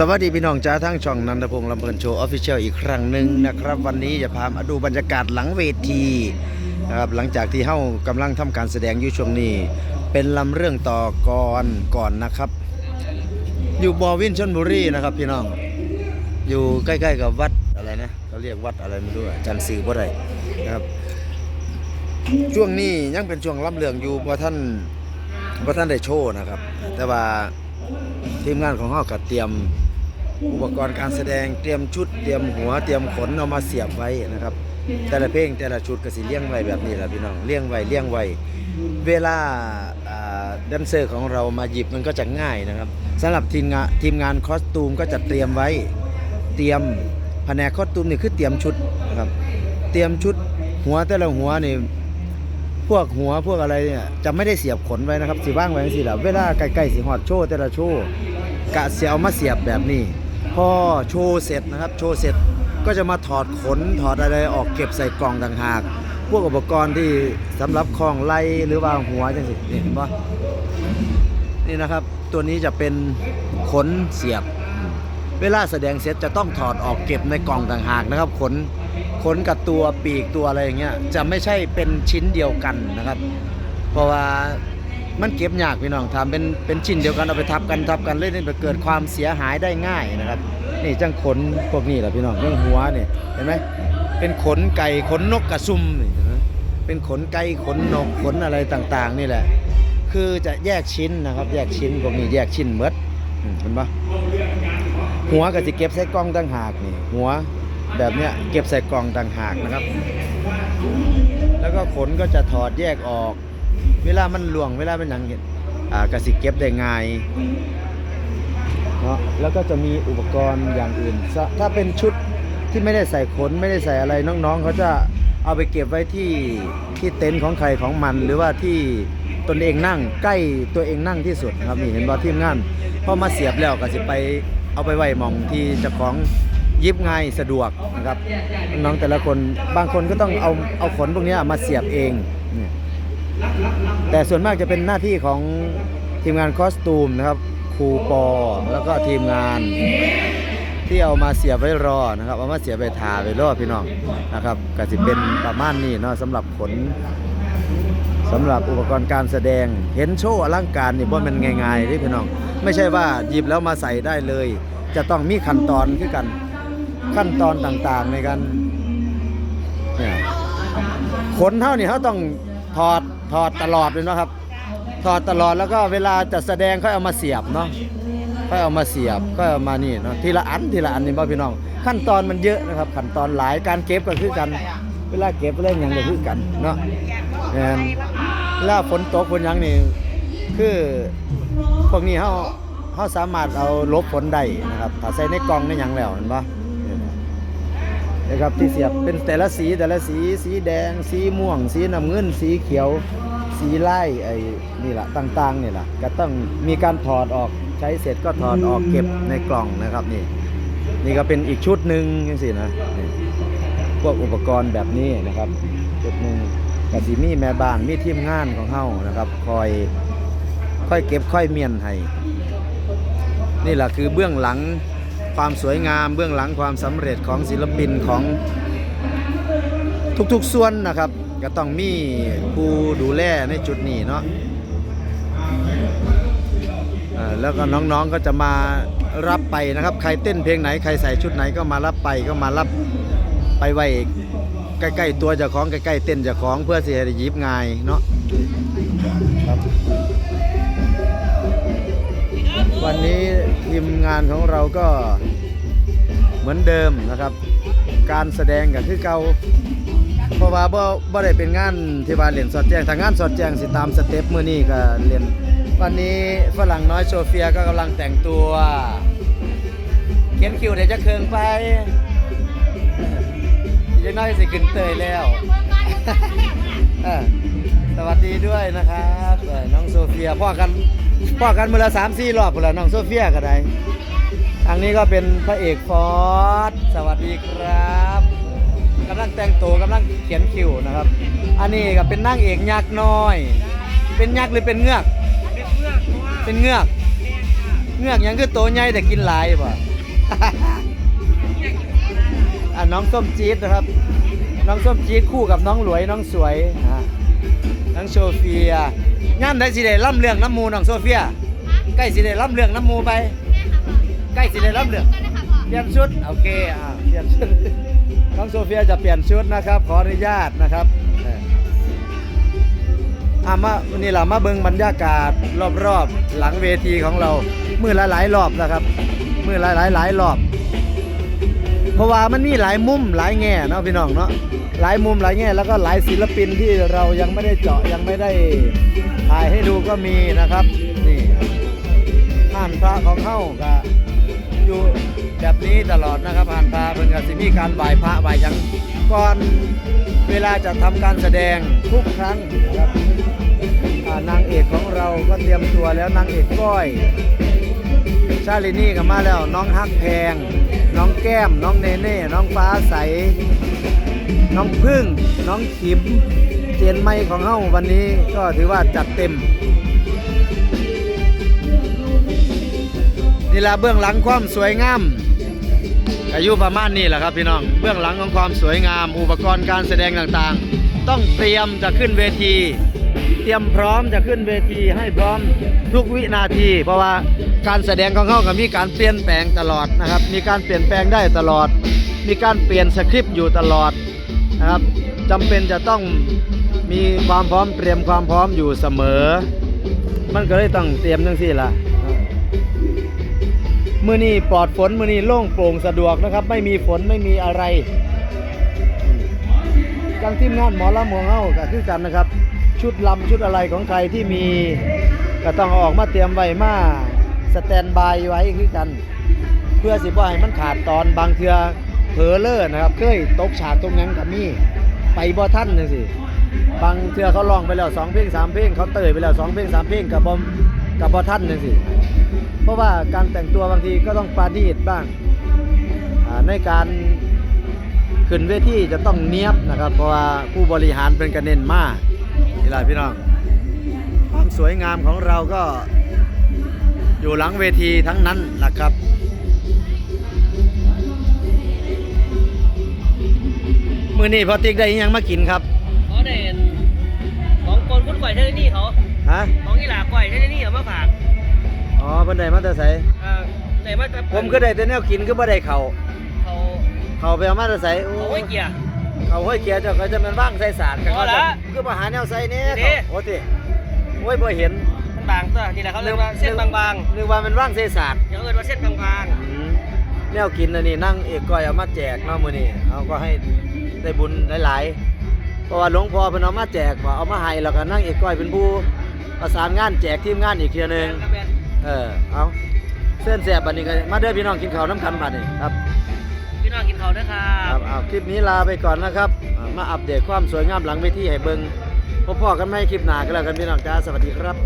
สวัสดีพี่น้องจ้าทั้งช่องนันทพงษ์ลำเพลินโชว์ออฟฟิเชียลอีกครั้งหนึ่งนะครับ วันนี้จะพามาดูบรรยากาศหลังเวทีนะครับหลังจากที่เฮ้ากำลังทำการแสดงอยู่ช่วงนี้ เป็นลำเรื่องต่อก่อนก่อนนะครับ อยู่บอวินชนบุรีนะครับพี่น้องอยู่ใกล้ๆกับวัดอะไรนะเขาเรียกวัดอะไรไม่รู้จันทร์สื่อบ่ได้นะครับช่วงนี้ยังเป็นช่วงลำเรื่องอยู่เพราะท่านเพราะท่านได้โชว์นะครับ แต่ว่าทีมงานของเราก็เตรียม อุปกรณ์การแสดงเตรียมชุด เตรียมหัวเตรียมขนเอามาเสียบไว้นะครับ แต่ละเพลงแต่ละชุดก็สิเลี้ยงไว้แบบนี้แหละพี่น้องเลี้ยงไว้เลี้ยงไว้เวลาอ่าแดนเซอร์ของเรามาหยิบมันก็จะง่ายนะครับสำหรับทีมงานทีมงานคอสตูมก็จะเตรียมไว้เตรียมแผนกคอสตูมนี่คือเตรียมชุดนะครับเตรียมชุดหัวแต่ละหัวนี่พวกหัวพวกอะไรเนี่ยจะไม่ได้เสียบขนไว้นะครับสีว่างไว้สิแหละเวลาใกล้ๆสีหอดโชว์แต่ละโชว์กะเสียเอามาเสียบแบบนี้ พอโชว์เสร็จนะครับ โชว์เสร็จก็จะมาถอดขนถอดอะไรออกเก็บใส่กล่องต่างหาก พวกอุปกรณ์ที่สำหรับคล้องไล่หรือว่าหัวจังสิเห็นปะนี่นะครับ ตัวนี้จะเป็นขนเสียบ เวลาแสดงเสร็จจะต้องถอดออกเก็บในกล่องต่างหากนะครับ ขนขนกับตัวปีกตัวอะไรอย่างเงี้ยจะไม่ใช่เป็นชิ้นเดียวกันนะครับ เพราะว่า มันเก็บยากพี่น้องทำเป็นเป็นชิ้นเดียวกันเอาไปทับกันทับกันเลยนี่เกิดความเสียหายได้ง่ายนะครับ นี่จังขนพวกนี้แหละพี่น้องเรื่องหัวเนี่ยเห็นไหมเป็นขนไก่ขนนกกระซุ่มนี่เห็นไหมเป็นขนไก่ขนนกขนอะไรต่างๆ นี่แหละ คือจะแยกชิ้นนะครับ แยกชิ้นพวกนี้แยกชิ้นเมดอืมเห็นปะหัวก็จะเก็บใส่กล่องต่างหากนี่ หัวแบบเนี้ยเก็บใส่กล่องต่างหากนะครับ แล้วก็ขนก็จะถอดแยกออก เวลามันหลวงเวลามันหยังเห็นอ่ากสิเก็บได้ง่ายเนาะแล้วก็จะมีอุปกรณ์อย่างอื่นซะถ้าเป็นชุดที่ไม่ได้ใส่ขนไม่ได้ใส่อะไรน้องๆเขาจะเอาไปเก็บไว้ที่ที่เต็นท์ของใครของมัน หรือว่าที่ตนเองนั่งใกล้ตัวเองนั่งที่สุดนะครับนี่เห็นว่าทีมงานพอมาเสียบแล้วก็สิไปเอาไปไว้มองที่เจ้าของยิบง่ายสะดวกนะครับน้องแต่ละคนบางคนก็ต้องเอาเอาขนพวกนี้มาเสียบเองเนี่ย แต่ส่วนมากจะเป็นหน้าที่ของทีมงานคอสตูมนะครับครูปอแล้วก็ทีมงานที่เอามาเสียบไว้รอนะครับเอามาเสียบไวทาไว้รอพี่น้องนะครับก็สิเป็นประมาณนี้เนาะสำหรับขนสำหรับอุปกรณ์การแสดงเห็นโชว์อลังการนี่บ่แมันง่ายๆที่พี่น้อง ไม่ใช่ว่าหยิบแล้วมาใส่ได้เลย จะต้องมีขั้นตอนคือกันขั้นตอนต่างๆในการเนี่ยขนเท่านี่เขาต้องถอด ถอดตลอดเลยเนาะครับ ถอดตลอดแล้วก็เวลาจะแสดงค่อยเอามาเสียบเนาะค่อยเอามาเสียบค่อยเอามานี่เนาะทีละอันทีละอันนี่บ่พี่น้อง ขั้นตอนมันเยอะนะครับ ขั้นตอนหลายการเก็บก็คือกัน เวลาเก็บเรื่องยังก็คือกันเนาะแม่นเวลาฝนตกฝนยังนี่คือพวกนี้เฮาเฮาสามารถเอาลบฝนได้นะครับถ้าใส่ในกล่องในยังแล้วเห็นปะ นะครับที่เสียบเป็นแต่ละสีแต่ละสีสีแดง สีม่วง สีน้ำเงิน สีเขียว สีไล่ไอ้นี่แหละต่างๆนี่แหละก็ต้องมีการถอดออกใช้เสร็จก็ถอดออกเก็บในกล่องนะครับนี่นี่ก็เป็นอีกชุดหนึ่งยังสินะพวกอุปกรณ์แบบนี้นะครับชุดหนึ่งกับสีมีแม่บ้านมีทีมงานของเฮานะครับคอยค่อยเก็บค่อยเมียนให้นี่แหละคือเบื้องหลัง ความสวยงามเบื้องหลังความสำเร็จของศิลปินของทุกๆส่วนนะครับ ก็ต้องมีผู้ดูแลในจุดนี้เนาะแล้วก็น้องๆก็จะมารับไปนะครับ ใครเต้นเพลงไหนใครใส่ชุดไหนก็มารับไปก็มารับไปไว้ใกล้ๆตัวเจ้าของใกล้ๆเต้นเจ้าของเพื่อเสิให้ได้หยิบง่ายเนาะครับวันนี้ ทีมงานของเราก็เหมือนเดิมนะครับ การแสดงก็คือเก่าเพราะว่าบ่บ่ได้เป็นงานที่ว่าเล่นสอดแจ้งทางงานสอดแจ้งสิตามสเต็ปมื้อนี้ก็เล่นวันนี้ฝรั่งน้อยโซเฟียก็กำลังแต่งตัวเขียนคิวเดี๋ยวจะเคืองไปยังน้อยสิขึ้นเตยแล้วสวัสดีด้วยนะครับน้องโซเฟียพ่อกัน พ่อกันมือละสามสี่รอบพุ่นละน้องโซเฟียก็ได้ทางนี้ก็เป็นพระเอกฟอร์ดสวัสดีครับกำลังแต่งตัวกำลังเขียนคิวนะครับ อันนี้ก็เป็นนางเอกยักษ์น้อย เป็นยักษ์หรือเป็นเงือก เป็นเงือกเงือกยังคือโตใหญ่แต่กินหลายป่ะ อะน้องส้มจี๊ดนะครับ น้องส้มจี๊ดคู่กับน้องหลวยน้องสวยอะน้องโซเฟีย ย่ามได้สิได้ล่ำเรื่องน้ำมูน้องโซเฟีย ใกล้สิได้ล่ำเรื่องน้ำมูไป ใกล้สิได้ล่ำเรื่อง เปลี่ยนชุดโอเคอ่าเปลี่ยนชุด น้องโซเฟียจะเปลี่ยนชุดนะครับ ขออนุญาตนะครับเอออ่ามาวันนี้เรามาเบิ่งบรรยากาศรอบๆ หลังเวทีของเรา มือละหลายรอบนะครับ มือละหลายหลายรอบ เพราะว่ามันมีหลายมุมหลายแง่เนาะพี่น้องเนาะ หลายมุมหลายแง่แล้วก็หลายศิลปินที่เรายังไม่ได้เจาะยังไม่ได้ถ่ายให้ดูก็มีนะครับ นี่ห่านพระของเข้าก็อยู่แบบนี้ตลอดนะครับห่านพระเป็นกับสิมีการไหว้พระไหว้ยังก่อนเวลาจะทำการแสดงทุกครั้งนะครับนางเอกของเราก็เตรียมตัวแล้วนางเอกก้อย ชาลินี่ก็มาแล้วน้องฮักแพง น้องแก้ม น้องเนเน่ น้องฟ้าใส น้องพึ่ง น้องขิมเจนไม่ของเฮาวันนี้ก็ถือว่าจัดเต็ม นี่ละเบื้องหลังความสวยงามอายุประมาณนี้แหละครับพี่น้อง เบื้องหลังของความสวยงาม อุปกรณ์การแสดงต่างๆ ต้องเตรียมจะขึ้นเวที เตรียมพร้อมจะขึ้นเวทีให้พร้อมทุกวินาที เพราะว่าการแสดงของเขาก็มีการเปลี่ยนแปลงตลอดนะครับ มีการเปลี่ยนแปลงได้ตลอด มีการเปลี่ยนสคริปต์อยู่ตลอด นะครับจำเป็นจะต้องมีความพร้อมเตรียมความพร้อมอยู่เสมอ มันก็เลยต้องเตรียมจังซี่ละมือนี้ปลอดฝนมือนี้โล่งโปร่งสะดวกนะครับ ไม่มีฝนไม่มีอะไรจังทีมงานหมอลำของเฮาก็คือกันนะครับ ชุดลำชุดอะไรของใครที่มีก็ต้องอออกมาเตรียมไว้มาสแตนบายไว้คือกัน เพื่อสิบ่ให้มันขาดตอนบางเทือ เผลอเลอร์นะครับ เคยตกฉากตรงนั้นกับมี่ไปบ่ทันจังซี่บางเทือเขาลองไปแล้วสองเพลงสามเพลงเขาเตยไปแล้วสองเพลงสามเพลงกับบอมกับบ่ทันจังซี่เพราะว่าการแต่งตัวบางทีก็ต้องปาณีตบ้างในการขึ้นเวทีจะต้องเนียบนะครับ เพราะว่าผู้บริหารเป็นกระเน้นมากนี่แหละพี่น้องความสวยงามของเราก็อยู่หลังเวทีทั้งนั้นนะครับ มือนี้พอติ๊กได้อิหยังมากินครับ เขาได้เห็นของคนคุ้นก่อยเทเลนี่เขา ฮะ ของอีหลาก่อยเทเลนี่เอามาฝากอ๋อเพิ่นได้มาแต่ไสเอ่อไหนมาจากผมก็ได้แต่แนวกินก็บ่ได้เขาวเขาเขาไปเอามาแต่ไสโอ้เขาไว้เกียร์ เขาห้อยเกียร์เจ้าก็จะเป็นว่างใส่สารกันอ๋อเหรอคือมาหาแนวใส่นี่นี่โอ้ติโอ้ยบ่เห็นมันบางตัวนี่แหละเขาเรียกว่าเส้นบางนึกว่ามันว่างใส่สาร ๆอย่างเอิ้นว่าเส้นบางอืมแนวกินอันนี้นั่งเอกก้อยเอามาแจกเนาะมื้อนี้เอาก็ให้ ได้บุญหลายๆ เพราะว่าหลวงพ่อเพิ่นเอามาแจกว่าเอามาให้แล้วก็นั่งเอกก้อยเป็นผู้ประสานงานแจกทีมงานอีกเทื่อๆนึงครับแม่นเออเอาเส้นแสบบัดนี้ก็มาเด้อพี่น้องกินข้าวน้ำกันบัดนี้ครับพี่น้องกินเขาวด้วยครัครับบเอาคลิปนี้ลาไปก่อนนะครับอ่ามาอัปเดตความสวยงามหลังเวทีให้เบิงพบพ่อกันไม่คลิปหน้าก็แล้วกันพี่น้องจ้าสวัสดีครับ